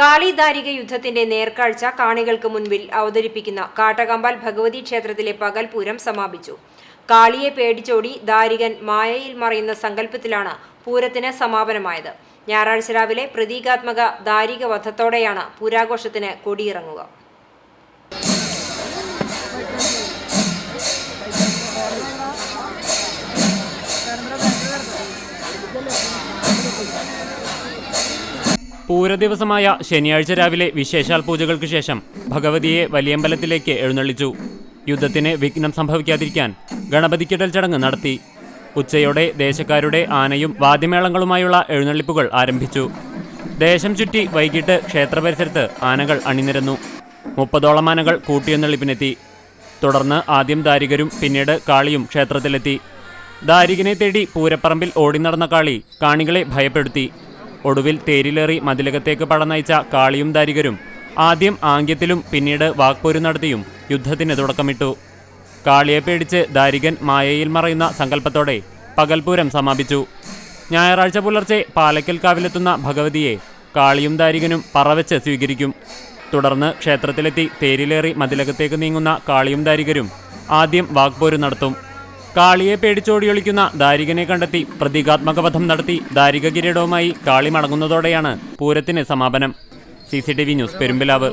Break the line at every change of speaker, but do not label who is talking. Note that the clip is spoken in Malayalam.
കാളിദാരിക യുദ്ധത്തിന്റെ നേർക്കാഴ്ച കാണികൾക്ക് മുൻപിൽ അവതരിപ്പിക്കുന്ന കാട്ടകമ്പാൽ ഭഗവതി ക്ഷേത്രത്തിലെ പകൽപൂരം സമാപിച്ചു. കാളിയെ പേടിച്ചോടി ദാരികൻ മായയിൽ മറയുന്ന സങ്കല്പത്തിലാണ് പൂരത്തിന് സമാപനമായത്. ഞായറാഴ്ച രാവിലെ പ്രതീകാത്മക ദാരിക വധത്തോടെയാണ് പൂരാഘോഷത്തിന് കൊടിയിറങ്ങുക.
പൂരദിവസമായ ശനിയാഴ്ച രാവിലെ വിശേഷാൽ പൂജകൾക്ക് ശേഷം ഭഗവതിയെ വലിയമ്പലത്തിലേക്ക് എഴുന്നള്ളിച്ചു. യുദ്ധത്തിന് വിഘ്നം സംഭവിക്കാതിരിക്കാൻ ഗണപതിക്കിടൽ ചടങ്ങ് നടത്തി. ഉച്ചയോടെ ദേശക്കാരുടെ ആനയും വാദ്യമേളങ്ങളുമായുള്ള എഴുന്നള്ളിപ്പുകൾ ആരംഭിച്ചു. ദേശം ചുറ്റി വൈകിട്ട് ക്ഷേത്രപരിസരത്ത് ആനകൾ അണിനിരന്നു. മുപ്പതോളം ആനകൾ കൂട്ടിയെന്നള്ളിപ്പിനെത്തി തുടർന്ന് ആദ്യം ദാരികരും പിന്നീട് കാളിയും ക്ഷേത്രത്തിലെത്തി. ദാരികനെ തേടി പൂരപ്പറമ്പിൽ ഓടി നടന്ന കാളി കാണികളെ ഭയപ്പെടുത്തി. ഒടുവിൽ തേരിലേറി മതിലകത്തേക്ക് പടനയിച്ച കാളിയും ദാരികരും ആദ്യം ആംഗ്യത്തിലും പിന്നീട് വാക്പോര് നടത്തിയും യുദ്ധത്തിന് തുടക്കമിട്ടു. കാളിയെ പേടിച്ച് ദാരികൻ മായയിൽ മറയുന്ന സങ്കല്പത്തോടെ പകൽപൂരം സമാപിച്ചു. ഞായറാഴ്ച പുലർച്ചെ പാലക്കൽ കാവിലെത്തുന്ന ഭഗവതിയെ കാളിയും ദാരികനും പറവച്ച് സ്വീകരിക്കും. തുടർന്ന് ക്ഷേത്രത്തിലെത്തി തേരിലേറി മതിലകത്തേക്ക് നീങ്ങുന്ന കാളിയും ദാരികരും ആദ്യം വാക്പോര് നടത്തും. കാളിയെ പേടിച്ചോടി ഒളിക്കുന്ന ദാരികനെ കണ്ടെത്തി. പ്രതീകാത്മക വധം നടത്തി. ദാരിക കിരീടവുമായി കാളി മടങ്ങുന്നതോടെയാണ് പൂരത്തിന് സമാപനം. C news Perumpilavu.